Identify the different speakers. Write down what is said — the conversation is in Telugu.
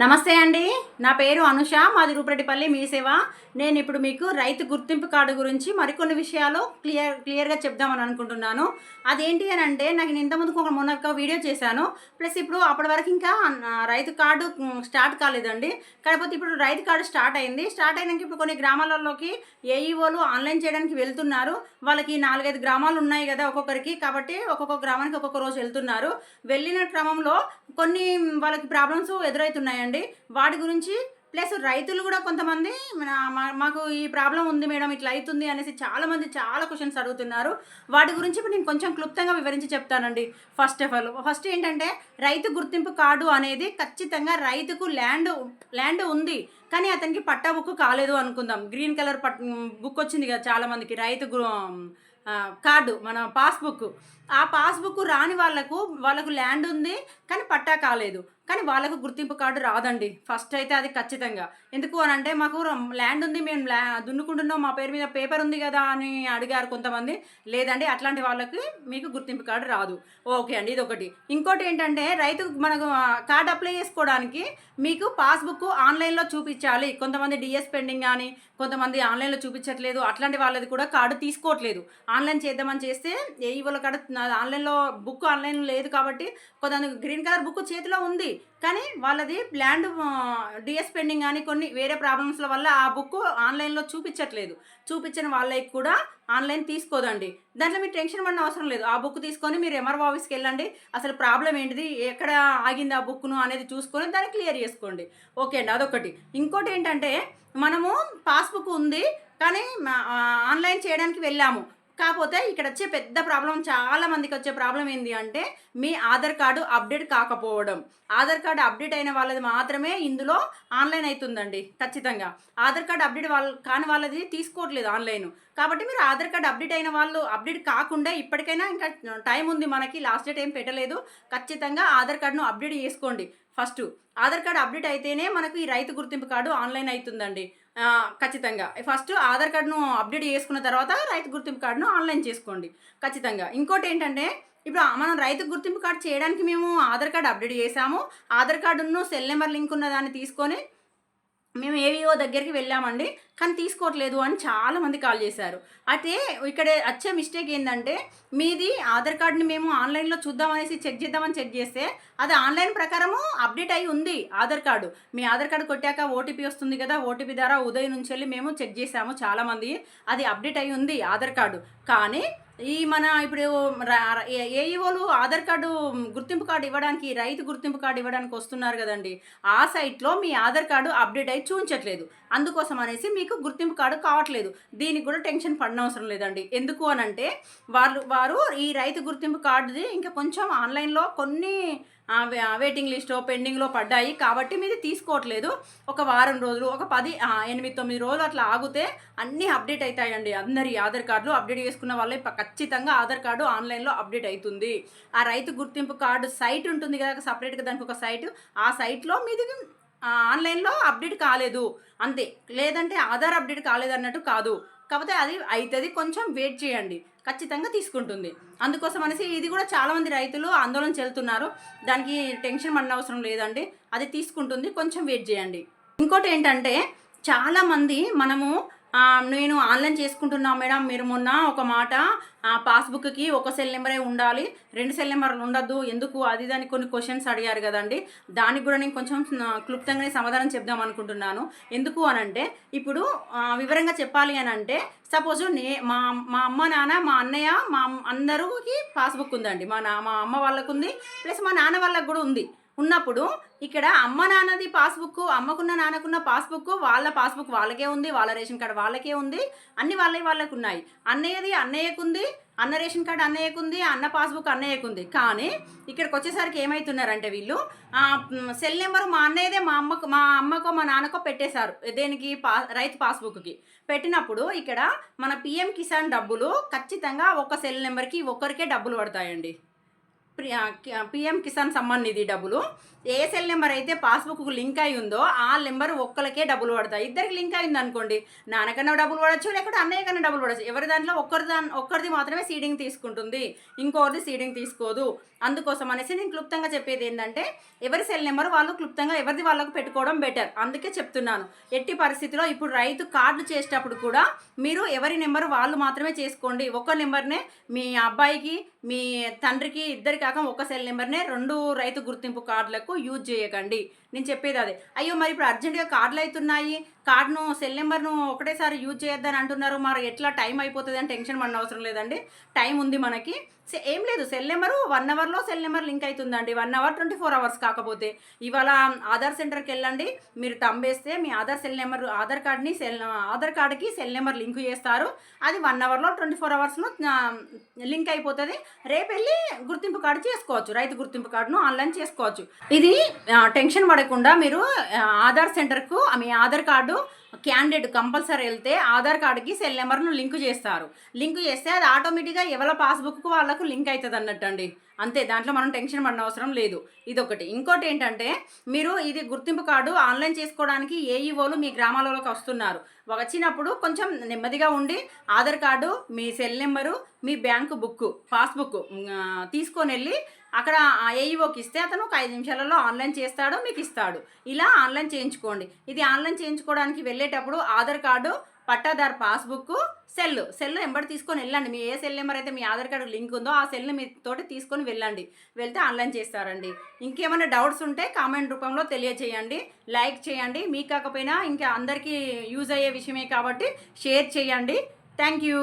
Speaker 1: నమస్తే అండి. నా పేరు అనుష మాది రూపరెడ్డిపల్లి మీ సేవ నేను ఇప్పుడు మీకు రైతు గుర్తింపు కార్డు గురించి మరికొన్ని విషయాలు క్లియర్ క్లియర్గా చెప్దామని అనుకుంటున్నాను. అదేంటి అని అంటే నాకు నేను ఇంతకుముందు ఒక మొన్న ఒక వీడియో చేశాను. ప్లస్ ఇప్పుడు అప్పటి వరకు ఇంకా రైతు కార్డు స్టార్ట్ కాలేదండి. కాకపోతే ఇప్పుడు రైతు కార్డు స్టార్ట్ అయింది. స్టార్ట్ అయినాక ఇప్పుడు కొన్ని గ్రామాలలోకి ఏఈఓలు ఆన్లైన్ చేయడానికి వెళ్తున్నారు. వాళ్ళకి నాలుగైదు గ్రామాలు ఉన్నాయి కదా ఒక్కొక్కరికి. కాబట్టి ఒక్కొక్క గ్రామానికి ఒక్కొక్క రోజు వెళ్తున్నారు. వెళ్ళిన క్రమంలో కొన్ని వాళ్ళకి ప్రాబ్లమ్స్ ఎదురవుతున్నాయి ఉన్నాయండి. వాటి గురించి ప్లస్ రైతులు కూడా కొంతమంది మా- మాకు ఈ ప్రాబ్లం ఉంది మేడం ఇట్లా అవుతుంది అనేసి చాలామంది చాలా క్వశ్చన్స్ అడుగుతున్నారు. వాటి గురించి ఇప్పుడు నేను కొంచెం క్లుప్తంగా వివరించి చెప్తానండి. ఫస్ట్ ఆఫ్ ఆల్ ఫస్ట్ ఏంటంటే రైతు గుర్తింపు కార్డు అనేది ఖచ్చితంగా రైతుకు ల్యాండ్ ల్యాండ్ ఉంది కానీ అతనికి పట్టా బుక్ కాలేదు అనుకుందాం. గ్రీన్ కలర్ పట్ బుక్ వచ్చింది కదా చాలామందికి రైతు కార్డు మన పాస్బుక్ ఆ పాస్బుక్ రాని వాళ్ళకు వాళ్ళకు ల్యాండ్ ఉంది కానీ పట్టా కాలేదు. కానీ వాళ్ళకు గుర్తింపు కార్డు రాదండి. ఫస్ట్ అయితే అది ఖచ్చితంగా. ఎందుకు అని అంటే మాకు ల్యాండ్ ఉంది మేము ల్యా దున్నుకుంటున్నాం మా పేరు మీద పేపర్ ఉంది కదా అని అడిగారు కొంతమంది. లేదండి అట్లాంటి వాళ్ళకి మీకు గుర్తింపు కార్డు రాదు. ఓకే అండి ఇది ఒకటి ఇంకోటి ఏంటంటే రైతు మనకు కార్డు అప్లై చేసుకోవడానికి మీకు పాస్బుక్ ఆన్లైన్లో చూపించాలి. కొంతమంది డిఎస్ పెండింగ్ కానీ కొంతమంది ఆన్లైన్లో చూపించట్లేదు. అట్లాంటి వాళ్ళది కూడా కార్డు తీసుకోవట్లేదు. ఆన్లైన్ చేద్దామని చేస్తే ఏ వాళ్ళ కార్డు ఆన్లైన్లో బుక్ ఆన్లైన్ లేదు కాబట్టి కొంతమంది గ్రీన్ కలర్ బుక్ చేతిలో ఉంది. కానీ వాళ్ళది ల్యాండ్ డిఎస్ పెండింగ్ కానీ కొన్ని వేరే ప్రాబ్లమ్స్ల వల్ల ఆ బుక్ ఆన్లైన్లో చూపించట్లేదు చూపించిన వాళ్ళకి కూడా ఆన్లైన్ తీసుకోదండి. దాంట్లో మీరు టెన్షన్ పడిన అవసరం లేదు. ఆ బుక్ తీసుకొని మీరు ఎంఆర్ఓ ఆఫీస్కి వెళ్ళండి. అసలు ప్రాబ్లం ఏంటిది? ఎక్కడ ఆగింది ఆ బుక్ను అనేది చూసుకొని దాన్ని క్లియర్ చేసుకోండి. ఓకే అండి అదొకటి. ఇంకోటి ఏంటంటే మనము పాస్బుక్ ఉంది కానీ ఆన్లైన్ చేయడానికి వెళ్ళాము. కాకపోతే ఇక్కడ వచ్చే పెద్ద ప్రాబ్లం చాలా మందికి వచ్చే ప్రాబ్లం ఏంటి అంటే మీ ఆధార్ కార్డు అప్డేట్ కాకపోవడం. ఆధార్ కార్డు అప్డేట్ అయిన వాళ్ళది మాత్రమే ఇందులో ఆన్లైన్ అవుతుందండి ఖచ్చితంగా. ఆధార్ కార్డు అప్డేట్ వాళ్ళ కాని వాళ్ళది తీసుకోవట్లేదు ఆన్లైన్. కాబట్టి మీరు ఆధార్ కార్డు అప్డేట్ అయిన వాళ్ళు అప్డేట్ కాకుండా ఇప్పటికైనా ఇంకా టైం ఉంది మనకి లాస్ట్ డేట్ ఏం పెట్టలేదు. ఖచ్చితంగా ఆధార్ కార్డును అప్డేట్ చేసుకోండి ఫస్ట్. ఆధార్ కార్డు అప్డేట్ అయితేనే మనకు ఈ రైతు గుర్తింపు కార్డు ఆన్లైన్ అవుతుందండి ఖచ్చితంగా. ఫస్ట్ ఆధార్ కార్డును అప్డేట్ చేసుకున్న తర్వాత రైతు గుర్తింపు కార్డును ఆన్లైన్ చేసుకోండి. ఖచ్చితంగా. ఇంకోటి ఏంటంటే ఇప్పుడు మనం రైతు గుర్తింపు కార్డు చేయడానికి మేము ఆధార్ కార్డు అప్డేట్ చేసాము ఆధార్ కార్డును సెల్ నెంబర్ లింక్ ఉన్న దాన్ని తీసుకొని మేము ఏవిఓ దగ్గరికి వెళ్ళామండి కానీ తీసుకోవట్లేదు అని చాలామంది కాల్ చేశారు. అయితే ఇక్కడ వచ్చే మిస్టేక్ ఏంటంటే మీది ఆధార్ కార్డుని మేము ఆన్లైన్లో చూద్దామనేసి చెక్ చేద్దామని చెక్ చేస్తే అది ఆన్లైన్ ప్రకారము అప్డేట్ అయి ఉంది ఆధార్ కార్డు. మీ ఆధార్ కార్డు కొట్టాక ఓటీపీ వస్తుంది కదా ఓటీపీ ద్వారా ఉదయం నుంచి వెళ్ళి మేము చెక్ చేసాము చాలామంది అది అప్డేట్ అయి ఉంది ఆధార్ కార్డు. కానీ ఈ మన ఇప్పుడు ఏఈఓలు ఆధార్ కార్డు గుర్తింపు కార్డు ఇవ్వడానికి రైతు గుర్తింపు కార్డు ఇవ్వడానికి వస్తున్నారు కదండి. ఆ సైట్లో మీ ఆధార్ కార్డు అప్డేట్ అయి చూపించట్లేదు అందుకోసం అనేసి మీకు గుర్తింపు కార్డు కావట్లేదు. దీనికి కూడా టెన్షన్ పడనవసరం లేదండి. ఎందుకు అని అంటే వాళ్ళు వారు ఈ రైతు గుర్తింపు కార్డుది ఇంకా కొంచెం ఆన్లైన్లో కొన్ని వెయిటింగ్ లిస్ట్లో పెండింగ్లో పడ్డాయి. కాబట్టి మీది తీసుకోవట్లేదు. ఒక వారం రోజులు ఒక పది ఎనిమిది తొమ్మిది రోజులు అట్లా ఆగితే అన్నీ అప్డేట్ అవుతాయండి అందరి ఆధార్ కార్డులు అప్డేట్ చేసుకున్న వాళ్ళే ఖచ్చితంగా ఆధార్ కార్డు ఆన్లైన్లో అప్డేట్ అవుతుంది ఆ రైతు గుర్తింపు కార్డు సైట్ ఉంటుంది కదా సపరేట్గా దానికి ఒక సైట్ ఆ సైట్లో మీది ఆన్లైన్లో అప్డేట్ కాలేదు. అంతే. లేదంటే ఆధార్ అప్డేట్ కాలేదు అన్నట్టు కాదు. కాకపోతే అది అవుతుంది కొంచెం వెయిట్ చేయండి. ఖచ్చితంగా తీసుకుంటుంది. అందుకోసం అనేసి ఇది కూడా చాలామంది రైతులు ఆందోళన చెందుతున్నారు దానికి టెన్షన్ పడిన అవసరం లేదండి. అది తీసుకుంటుంది కొంచెం వెయిట్ చేయండి. ఇంకోటి ఏంటంటే చాలామంది మనము నేను ఆన్లైన్ చేసుకుంటున్నా మేడం. మీరు మొన్న ఒక మాట పాస్బుక్కి ఒక సెల్ నెంబరే ఉండాలి. రెండు సెల్ నెంబర్లు ఉండద్దు. ఎందుకు? అది దాని కొన్ని క్వశ్చన్స్ అడిగారు కదండి. దానికి కూడా నేను కొంచెం క్లుప్తంగానే సమాధానం చెప్దాం అనుకుంటున్నాను. ఎందుకు అనంటే ఇప్పుడు వివరంగా చెప్పాలి అని అంటే సపోజ్ నే మా మా అమ్మ నాన్న మా అన్నయ్య మా అందరికి పాస్బుక్ ఉందండి. మా నా మా అమ్మ వాళ్ళకు ఉంది ప్లస్ మా నాన్న వాళ్ళకు కూడా ఉంది. ఉన్నప్పుడు ఇక్కడ అమ్మ నాన్నది పాస్బుక్ అమ్మకున్న నాన్నకున్న పాస్బుక్ వాళ్ళ పాస్బుక్ వాళ్ళకే ఉంది వాళ్ళ రేషన్ కార్డు వాళ్ళకే ఉంది అన్ని వాళ్ళే వాళ్ళకు ఉన్నాయి. అన్నయ్యది అన్నయ్యకు ఉంది అన్న రేషన్ కార్డు అన్నయ్యకు ఉంది అన్న పాస్బుక్ అన్నయ్యకు ఉంది. కానీ ఇక్కడికి వచ్చేసరికి ఏమవుతున్నారంటే వీళ్ళు సెల్ నెంబర్ మా అన్నయ్యదే మా అమ్మకు మా అమ్మకో మా నాన్నకో పెట్టేశారు. దేనికి? పా రైతు పాస్బుక్కి. పెట్టినప్పుడు ఇక్కడ మన పిఎం కిసాన్ డబ్బులు ఖచ్చితంగా ఒక సెల్ నెంబర్కి ఒక్కరికే డబ్బులు పడతాయండి. పిఎం కిసాన్ సమ్మాన్ నిధి డబ్బులు. ఏ సెల్ నెంబర్ అయితే పాస్బుక్కు లింక్ అయి ఉందో ఆ నెంబర్ ఒక్కరికే డబ్బులు పడతాయి. ఇద్దరికి లింక్ అయింది అనుకోండి నాన్నకన్నా డబ్బులు పడవచ్చు లేకపోతే అన్నయ్య కన్నా డబ్బులు పడవచ్చు ఎవరి దాంట్లో ఒక్కరి దాని ఒక్కరిది మాత్రమే సీడింగ్ తీసుకుంటుంది ఇంకొకరిది సీడింగ్ తీసుకోదు. అందుకోసం అనేసి నేను క్లుప్తంగా చెప్పేది ఏంటంటే ఎవరి సెల్ నెంబర్ వాళ్ళు క్లుప్తంగా ఎవరిది వాళ్ళకు పెట్టుకోవడం బెటర్. అందుకే చెప్తున్నాను. ఎట్టి పరిస్థితిలో ఇప్పుడు రైతు కార్డు చేసేటప్పుడు కూడా మీరు ఎవరి నెంబర్ వాళ్ళు మాత్రమే చేసుకోండి. ఒక నెంబర్నే మీ అబ్బాయికి మీ తండ్రికి ఇద్దరి కాక ఒక సెల్ నెంబర్నే రెండు రైతు గుర్తింపు కార్డులకు యూజ్ చేయకండి. నేను చెప్పేది అదే. అయ్యో మరి ఇప్పుడు అర్జెంటుగా కార్డులు అవుతున్నాయి కార్డును సెల్ నెంబర్ను ఒకటేసారి యూజ్ చేయొద్దని అంటున్నారు. మరి ఎట్లా టైం అయిపోతుంది అని టెన్షన్ పడిన అవసరం లేదండి. టైం ఉంది మనకి. ఏం లేదు. సెల్ నెంబరు వన్ అవర్లో సెల్ నెంబర్ లింక్ అవుతుందండి one hour twenty four hours కాకపోతే. ఇవాళ ఆధార్ సెంటర్కి వెళ్ళండి. మీరు తంబేస్తే మీ ఆధార్ సెల్ నెంబర్ ఆధార్ కార్డ్ని సెల్ ఆధార్ కార్డ్కి సెల్ నెంబర్ లింక్ చేస్తారు. అది వన్ అవర్లో ట్వంటీ ఫోర్ అవర్స్లో లింక్ అయిపోతుంది. రేపు వెళ్ళి గుర్తింపు కార్డు చేసుకోవచ్చు. రైతు గుర్తింపు కార్డును ఆన్లైన్ చేసుకోవచ్చు. ఇది టెన్షన్ పడకుండా మీరు ఆధార్ సెంటర్కు మీ ఆధార్ కార్డు క్యాండిడేట్ కంపల్సరీ వెళ్తే ఆధార్ కార్డుకి సెల్ నెంబర్ను లింక్ చేస్తారు. లింక్ చేస్తే అది ఆటోమేటిక్గా ఎవరి పాస్బుక్కు వాళ్ళకు లింక్ అవుతుంది అన్నట్టు అండి అంతే దాంట్లో మనం టెన్షన్ పడిన అవసరం లేదు. ఇదొకటి. ఇంకోటి ఏంటంటే మీరు ఇది గుర్తింపు కార్డు ఆన్లైన్ చేసుకోవడానికి ఏఈఓలు మీ గ్రామాలలోకి వస్తున్నారు. వచ్చినప్పుడు కొంచెం నెమ్మదిగా ఉండి ఆధార్ కార్డు మీ సెల్ నెంబరు మీ బ్యాంకు బుక్ పాస్బుక్ తీసుకొని వెళ్ళి అక్కడ ఆ ఏఈఓకి ఇస్తే అతను ఒక ఐదు నిమిషాలలో ఆన్లైన్ చేస్తాడు మీకు ఇస్తాడు. ఇలా ఆన్లైన్ చేయించుకోండి. ఇది ఆన్లైన్ చేయించుకోవడానికి వెళ్ళేటప్పుడు ఆధార్ కార్డు పట్టాదారు పాస్బుక్ సెల్. సెల్ ఎంబడి తీసుకొని వెళ్ళండి. మీ ఏ సెల్ నెంబర్ అయితే మీ ఆధార్ కార్డు లింక్ ఉందో ఆ సెల్ని మీ తోటి తీసుకొని వెళ్ళండి. వెళ్తే ఆన్లైన్ చేస్తారండి. ఇంకేమైనా డౌట్స్ ఉంటే కామెంట్ రూపంలో తెలియచేయండి లైక్ చేయండి. మీకు కాకపోయినా ఇంకా అందరికీ యూజ్ అయ్యే విషయమే కాబట్టి షేర్ చేయండి. Thank you.